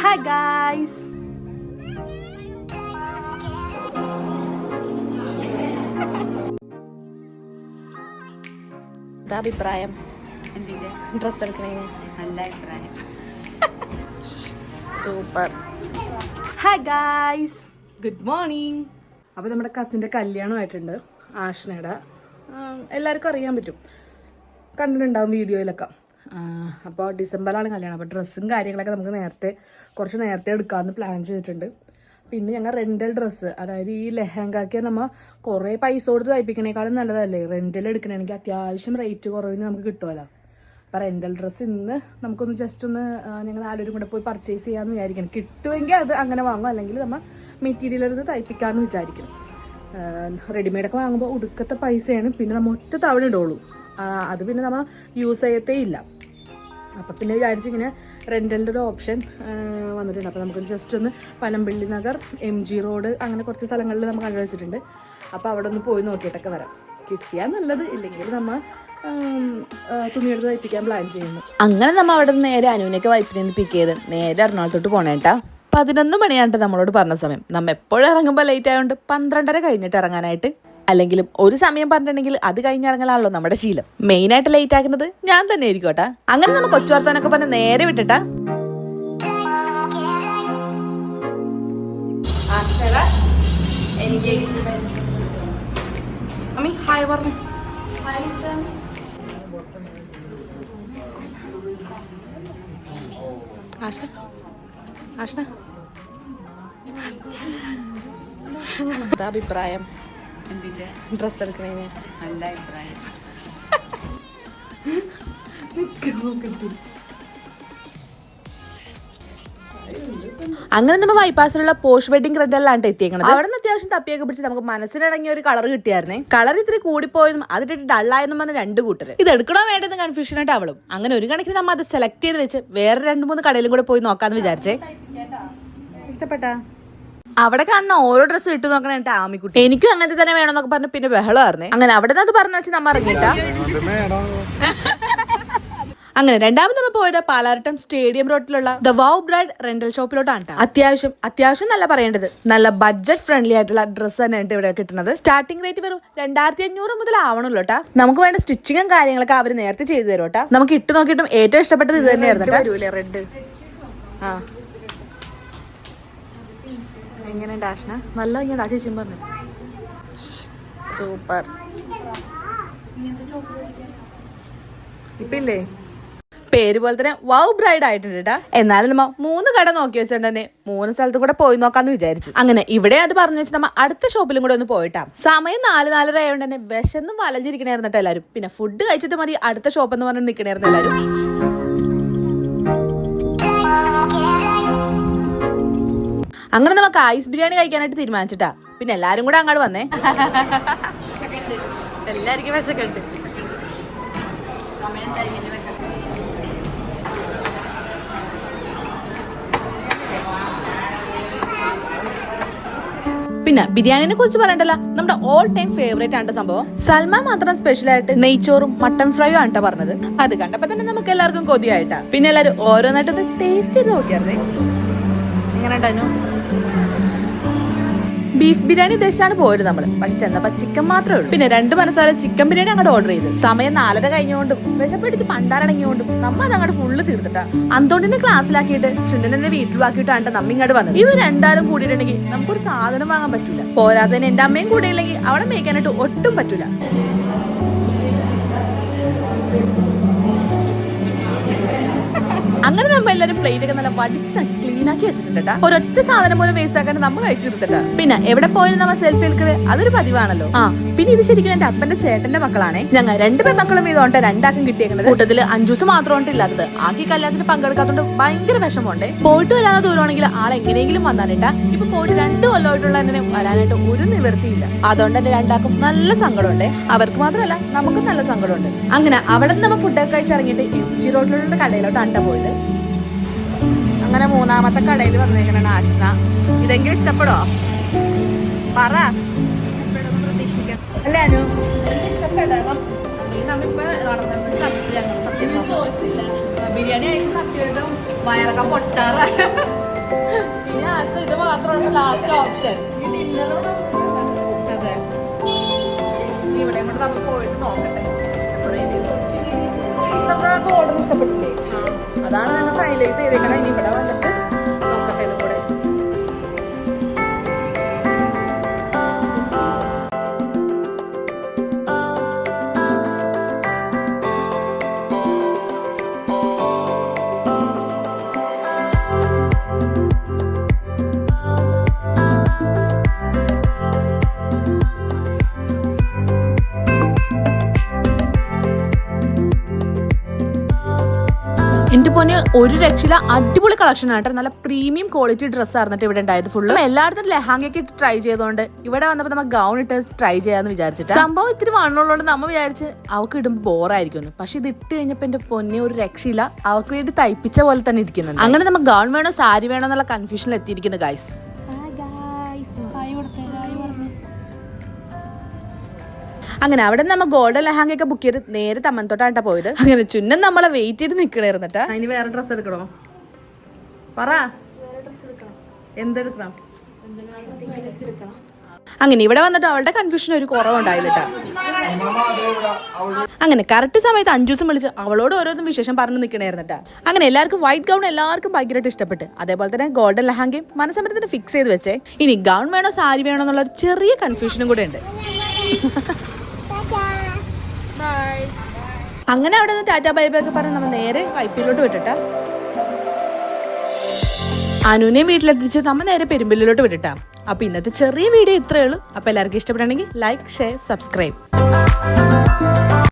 Hi guys അഭിപ്രായം. എന്തിന്റെ dress എടുക്കണേ നല്ല അഭിപ്രായം. Super hi guys good morning അപ്പോൾ നമ്മുടെ കസിന്റെ കല്യാണമായിട്ടുണ്ട് ആഷ്നയുടെ. എല്ലാവർക്കും അറിയാൻ പറ്റും. കണ്ടിട്ടുണ്ടാവും വീഡിയോയിലൊക്കെ അപ്പോൾ ഡിസംബറിലാണ് കല്യാണം. അപ്പോൾ ഡ്രസ്സും കാര്യങ്ങളൊക്കെ നമുക്ക് നേരത്തെ കുറച്ച് നേരത്തെ എടുക്കാമെന്ന് പ്ലാൻ ചെയ്തിട്ടുണ്ട്. പിന്നെ ഞങ്ങൾ റെന്റൽ ഡ്രസ്സ് അതായത് ഈ ലെഹങ്കയ്ക്ക് നമ്മൾ കുറേ പൈസ കൊടുത്ത് തയ്പ്പിക്കണേക്കാളും നല്ലതല്ലേ? റെന്റൽ എടുക്കണമെങ്കിൽ അത്യാവശ്യം റേറ്റ് കുറവിന് നമുക്ക് കിട്ടുമല്ലോ അപ്പോൾ റെന്റൽ ഡ്രസ്സ് ഇന്ന് നമുക്കൊന്ന് ജസ്റ്റ് ഒന്ന് ഞങ്ങൾ ആലോചന കൂടെ പോയി പർച്ചേസ് ചെയ്യാമെന്ന് വിചാരിക്കണം കിട്ടുമെങ്കിൽ അത് അങ്ങനെ വാങ്ങും. അല്ലെങ്കിൽ നമ്മൾ മെറ്റീരിയൽ എടുത്ത് തയ്പ്പിക്കാമെന്ന് വിചാരിക്കണം റെഡിമെയ്ഡൊക്കെ വാങ്ങുമ്പോൾ ഉടുക്കത്തെ പൈസയാണ്. പിന്നെ നമ്മൾ ഒറ്റ തവണ ഇടുള്ളൂ അത് പിന്നെ നമ്മൾ യൂസ് ചെയ്യത്തേ ഇല്ല. അപ്പം പിന്നെ വിചാരിച്ച് ഇങ്ങനെ റെന്റലിന്റെ ഒരു ഓപ്ഷൻ വന്നിട്ടുണ്ട്. അപ്പോൾ നമുക്ക് ജസ്റ്റ് ഒന്ന് Panampilly Nagar M G road അങ്ങനെ കുറച്ച് സ്ഥലങ്ങളിൽ നമ്മൾ കണ്ടുവച്ചിട്ടുണ്ട് അപ്പോൾ അവിടെ ഒന്ന് പോയി നോക്കിയിട്ടൊക്കെ വരാം. കിട്ടിയാൽ നല്ലത്. ഇല്ലെങ്കിൽ നമ്മൾ തുണിയെടുത്ത് തയ്പ്പിക്കാൻ പ്ലാൻ ചെയ്യുന്നു. അങ്ങനെ നമ്മ അവിടെ നിന്ന് നേരെ അനുവിനൊക്കെ വൈപ്പിനെ നിന്ന് പിക്ക് ചെയ്ത് നേരെ എറണാകുളത്തോട്ട് പോണേട്ടാ പതിനൊന്ന് മണിയാണ് നമ്മളോട് പറഞ്ഞ സമയം. നമ്മ എപ്പോഴും ഇറങ്ങുമ്പോൾ ലേറ്റ് ആയതുകൊണ്ട് പന്ത്രണ്ടര കഴിഞ്ഞിട്ട് ഇറങ്ങാനായിട്ട്. അല്ലെങ്കിലും ഒരു സമയം പറഞ്ഞിട്ടുണ്ടെങ്കിൽ അത് കഴിഞ്ഞിറങ്ങലാണല്ലോ നമ്മുടെ ശീലം. മെയിൻ ആയിട്ട് ലേറ്റ് ആക്കുന്നത് ഞാൻ തന്നെ ആയിരിക്കും കേട്ടാ. അങ്ങനെ നമ്മൾ കൊച്ചു വർത്താനൊക്കെ പറഞ്ഞ് നേരെ വിട്ടിട്ടാ. ഹായ് പറഞ്ഞു. അഭിപ്രായം. എന്തിന്റെ? ഡ്രസ് എടുക്കണേന് നല്ല അഭിപ്രായം. അങ്ങനെ നമ്മൾ ബൈപ്പാസിലുള്ള പോസ്റ്റ് വെഡിങ് റെഡെല്ലാം എത്തിയേക്കണത്. അവിടെ നിന്ന് അത്യാവശ്യം തപ്പിയൊക്കെ പിടിച്ച് നമുക്ക് മനസ്സിനിടങ്ങിയ ഒരു കളർ കിട്ടിയായിരുന്നേ. കളർ ഇത്തിരി കൂടിപ്പോയതും അതിട്ടിട്ട് ഡള്ളായെന്നും പറഞ്ഞ രണ്ട് കൂട്ടര്. ഇത് എടുക്കണോ വേണ്ടെന്ന് കൺഫ്യൂഷൻ ആയിട്ട് അവളും. അങ്ങനെ ഒരു കണക്കിന് നമ്മൾ അത് സെലക്ട് ചെയ്ത് വെച്ച് വേറെ രണ്ട് മൂന്ന് കടയിലും കൂടെ പോയി നോക്കാന്ന് വിചാരിച്ചേ. ഇഷ്ടപ്പെട്ടാ? അവിടെ കാണുന്ന ഓരോ ഡ്രസ്സ് ഇട്ട് നോക്കണേ കേട്ടോ ആമിക്കുട്ടി. എനിക്കും അങ്ങനത്തെ തന്നെ വേണമെന്നൊക്കെ പറഞ്ഞ് പിന്നെ ബഹളമായിരുന്നേ. അങ്ങനെ അവിടെ നിന്ന് അത് പറഞ്ഞു വെച്ച് നമ്മ ഇറങ്ങിട്ടാ അങ്ങനെ രണ്ടാമത് നമ്മൾ പോയത് പാലാരട്ടം സ്റ്റേഡിയം റോഡിലുള്ള ദ വൗ ബ്രൈഡ് റെന്റൽ ഷോപ്പിലോട്ടാണ് ട്ടോ. അത്യാവശ്യം അത്യാവശ്യം നല്ല പറയേണ്ടത്. നല്ല ബഡ്ജറ്റ് ഫ്രണ്ട്ലി ആയിട്ടുള്ള ഡ്രസ്സ് തന്നെയാണ് ഇവിടെ കിട്ടുന്നത്. സ്റ്റാർട്ടിംഗ് റേറ്റ് വെറും രണ്ടായിരത്തി അഞ്ഞൂറ് മുതൽ ആവണല്ലോ നമുക്ക് വേണ്ട സ്റ്റിച്ചിങ്ങും കാര്യങ്ങളൊക്കെ അവർ നേരത്തെ ചെയ്തു തരും നമുക്ക് ഇട്ട് നോക്കിയിട്ടും ഏറ്റവും ഇഷ്ടപ്പെട്ടത് ഇത് തന്നെയായിരുന്നു റെഡ് ആ. എങ്ങനെയുണ്ട് ആഷ്ന നല്ല ഇങ്ങനെ ചേച്ചി പറഞ്ഞു. സൂപ്പർ. ഇപ്പൊ ഇല്ലേ പേര് പോലെ തന്നെ വൗ ബ്രൈഡ് ആയിട്ടുണ്ട് കേട്ടാ എന്നാലും നമ്മ മൂന്ന് കട നോക്കി വെച്ചോണ്ട് തന്നെ മൂന്ന് സ്ഥലത്ത് കൂടെ പോയി നോക്കാന്ന് വിചാരിച്ചു. അങ്ങനെ ഇവിടെ അത് പറഞ്ഞു വെച്ച് നമ്മ അടുത്ത ഷോപ്പിലും കൂടെ ഒന്ന് പോയിട്ടാ. സമയം നാല് നാലര ആയതുകൊണ്ട് തന്നെ വിശന്നും എല്ലാവരും പിന്നെ ഫുഡ് കഴിച്ചിട്ട് മതി അടുത്ത ഷോപ്പ് എന്ന് പറഞ്ഞ് നിൽക്കണായിരുന്നു എല്ലാവരും അങ്ങനെ നമുക്ക് ഐസ് ബിരിയാണി കഴിക്കാനായിട്ട് തീരുമാനിച്ചിട്ടാ. പിന്നെ എല്ലാരും കൂടെ അങ്ങോട്ട് വന്നേ. എല്ലാവർക്കും വിശക്കുണ്ട് പിന്നെ ബിരിയാണിനെ കുറിച്ച് പറയണ്ടല്ല. നമ്മുടെ ഓൾ ടൈം ഫേവറേറ്റ് ആണ് സംഭവം. സൽമാൻ മാത്രം സ്പെഷ്യൽ ആയിട്ട് നെയ്ച്ചോറും മട്ടൺ ഫ്രൈയും ആണ് പറഞ്ഞത്. അത് കണ്ടപ്പോ തന്നെ നമുക്ക് എല്ലാവർക്കും കൊതിയായിട്ടാ. പിന്നെ എല്ലാവരും ഓരോന്നായിട്ട് ടേസ്റ്റ് ചെയ്ത് നോക്കിയായിരുന്നേ. എങ്ങനെ ഉണ്ടായിരുന്നു? ബീഫ് ബിരിയാണി ഉദ്ദേശിച്ചാണ് പോയത് നമ്മൾ പക്ഷെ ചെന്നപ്പോ ചിക്കൻ മാത്രമേ ഉള്ളൂ. പിന്നെ രണ്ട് മനസ്സാല ചിക്കൻ ബിരിയാണി അങ്ങോട്ട് ഓർഡർ ചെയ്ത്. സമയം നാലര കഴിഞ്ഞുകൊണ്ടും വിശപ്പിടിച്ച് പണ്ടാരടങ്ങിയോണ്ടും നമ്മ അത് അങ്ങോട്ട് ഫുള്ള് തീർത്തിട്ടാ. അന്തോണിനെ ക്ലാസ്സിലാക്കിയിട്ട് ചുണ്ടനെ വീട്ടിലാക്കിയിട്ടാണ് നമ്മ ഇങ്ങോട്ട് വന്നത്. ഇവ രണ്ടാരും കൂടിയിട്ടുണ്ടെങ്കിൽ നമുക്കൊരു സാധനം വാങ്ങാൻ പറ്റൂല. പോരാതെ എന്റെ അമ്മയും കൂടെ ഇല്ലെങ്കിൽ അവളെ മേയ്ക്കാനായിട്ട് ഒട്ടും പറ്റൂല. അങ്ങനെ നമ്മ എല്ലാരും പ്ലേറ്റ് ഒക്കെ നല്ല വടിച്ച് നോക്കി ക്ലീൻ ആക്കി വെച്ചിട്ടുണ്ട് ട്ടാ. ഒരൊറ്റ സാധനം പോലും വേസ്റ്റ് ആക്കാണ്ട് നമ്മൾ കഴിച്ചു തീർത്തിട്ട് പിന്നെ എവിടെ പോയാലും നമ്മൾ സെൽഫി എടുക്കുന്നത് അതൊരു പതിവാണല്ലോ. ആ പിന്നെ ഇത് ശരിക്കും എന്റെ അപ്പന്റെ ചേട്ടന്റെ മക്കളാണേ. ഞങ്ങൾ രണ്ട് മക്കളും ഇതുകൊണ്ട് രണ്ടാക്കും കിട്ടിയേക്കുന്നത് കൂട്ടത്തിൽ അഞ്ചൂസ് മാത്രമാണ് ഇല്ലാത്തത്. ആക്കി കല്യാണത്തിന് പങ്കെടുക്കാത്തോണ്ട് ഭയങ്കര വിഷമമുണ്ട്. പോയിട്ട് വരാതെ ദൂരമാണെങ്കിൽ ആൾ എങ്ങനെയെങ്കിലും വന്നാലിട്ടാ. ഇപ്പൊ പോയിട്ട് രണ്ട് കൊല്ലമായിട്ടുള്ള എന്നെ വരാനായിട്ട് ഒരു നിവൃത്തിയില്ല. അതുകൊണ്ട് തന്നെ രണ്ടാക്കും നല്ല സങ്കടമുണ്ട്. അവർക്ക് മാത്രമല്ല നമുക്കും നല്ല സങ്കടമുണ്ട്. അങ്ങനെ അവിടെ നിന്ന് നമ്മ ഫുഡൊക്കെ കഴിച്ചിറങ്ങിയിട്ട് എം ജി റോഡിലുള്ള കടയിലോട്ട് അണ്ട പോയത്. അങ്ങനെ മൂന്നാമത്തെ കടയിൽ വന്നേക്കണ ആശ്ന. ഇതെങ്കിലും ഇഷ്ടപ്പെടോ പറ. അല്ല അനു? നമ്മിപ്പോ നടന്നത് സത്യം ഞങ്ങൾ സത്യം ബിരിയാണി കഴിച്ച സത്യമായിട്ടും വയറൊക്കെ പൊട്ടാറ. മാത്രമാണ് ലാസ്റ്റ് ഓപ്ഷൻ അതെ. ഇവിടെ കൊണ്ട് നമ്മൾ പോയിട്ട് നോക്കട്ടെ. ഗോൾഡൻ ഇഷ്ടപ്പെട്ടില്ലേ? അതാണ് ഞങ്ങൾ ഫൈനലൈസ് ചെയ്തേക്കണം ഇനി ഇവിടെ വന്നിട്ട് എന്റെ പൊന്നെ ഒരു രക്ഷയില അടിപൊളി കളക്ഷൻ ആട്ടെ നല്ല പ്രീമിയം ക്വാളിറ്റി ഡ്രസ്സ് ആയിരുന്നിട്ട് ഇവിടെ ഉണ്ടായത് ഫുള്ള് എല്ലായിടത്തും ലെഹാങ്കയൊക്കെ ഇട്ട് ട്രൈ ചെയ്തോണ്ട് ഇവിടെ വന്നപ്പോ നമ്മ ഗൗൺ ഇട്ട് ട്രൈ ചെയ്യാന്ന് വിചാരിച്ചിട്ട്. സംഭവം ഇത്തിരി വണ്ണുള്ളതുകൊണ്ട് നമ്മ വിചാരിച്ച് അവക്ക് ഇടുമ്പോൾ ബോറായിരിക്കും പക്ഷെ ഇത് ഇട്ട് കഴിഞ്ഞപ്പോ എന്റെ പൊന്നെ ഒരു രക്ഷയില്ല. അവക്ക് വേണ്ടി തയ്പ്പിച്ച പോലെ തന്നെ ഇരിക്കുന്നുണ്ട്. അങ്ങനെ നമ്മ ഗൗൺ വേണോ സാരി വേണോ എന്നുള്ള കൺഫ്യൂഷനിൽ എത്തിയിരിക്കുന്നു ഗൈസ് അങ്ങനെ അവിടെ നമ്മൾ ഗോൾഡൻ ലഹാങ്ക ഒക്കെ ബുക്ക് ചെയ്ത് നേരെ തമ്മനത്തോട്ടായിട്ടാ പോയത്. അങ്ങനെ ചുന്നം നമ്മളെ വെയിറ്റ് ചെയ്ത് നിക്കണായിരുന്നിട്ടാ ഇനി വേറെ ഡ്രസ് എടുക്കണോ? പറ. എന്തെടുക്കണം? അങ്ങനെ ഇവിടെ വന്നിട്ട് അവളുടെ കൺഫ്യൂഷൻ ഒരു കുറവുണ്ടായില്ലട്ട അങ്ങനെ കറക്റ്റ് സമയത്ത് അഞ്ചു ദിവസം വിളിച്ച് അവളോട് ഓരോന്നും വിശേഷം പറഞ്ഞു നിൽക്കണായിരുന്നിട്ടാ അങ്ങനെ എല്ലാവർക്കും വൈറ്റ് ഗൗൺ എല്ലാവർക്കും ഭയങ്കരമായിട്ട് ഇഷ്ടപ്പെട്ട്. അതേപോലെ തന്നെ ഗോൾഡൻ ലഹാങ്കയും മനസ്സമരത്തിന് ഫിക്സ് ചെയ്ത് വെച്ചേ. ഇനി ഗൗൺ വേണോ സാരി വേണോ എന്നുള്ള ചെറിയ കൺഫ്യൂഷനും കൂടെ ഉണ്ട്. അങ്ങനെ അവിടെ നിന്ന് ടാറ്റ ബൈ ബൈ ഒക്കെ പറഞ്ഞ് നമ്മൾ നേരെ വൈപ്പിലോട്ട് വിട്ടിട്ടാ. അനുവിനെയും വീട്ടിലെത്തിച്ച് നമ്മൾ നേരെ പെരുമ്പിലോട്ട് വിട്ടിട്ടാ. അപ്പൊ ഇന്നത്തെ ചെറിയ വീഡിയോ ഇത്രയേ ഉള്ളൂ. അപ്പൊ എല്ലാവർക്കും ഇഷ്ടപ്പെടുകയാണെങ്കിൽ ലൈക്ക് ഷെയർ സബ്സ്ക്രൈബ്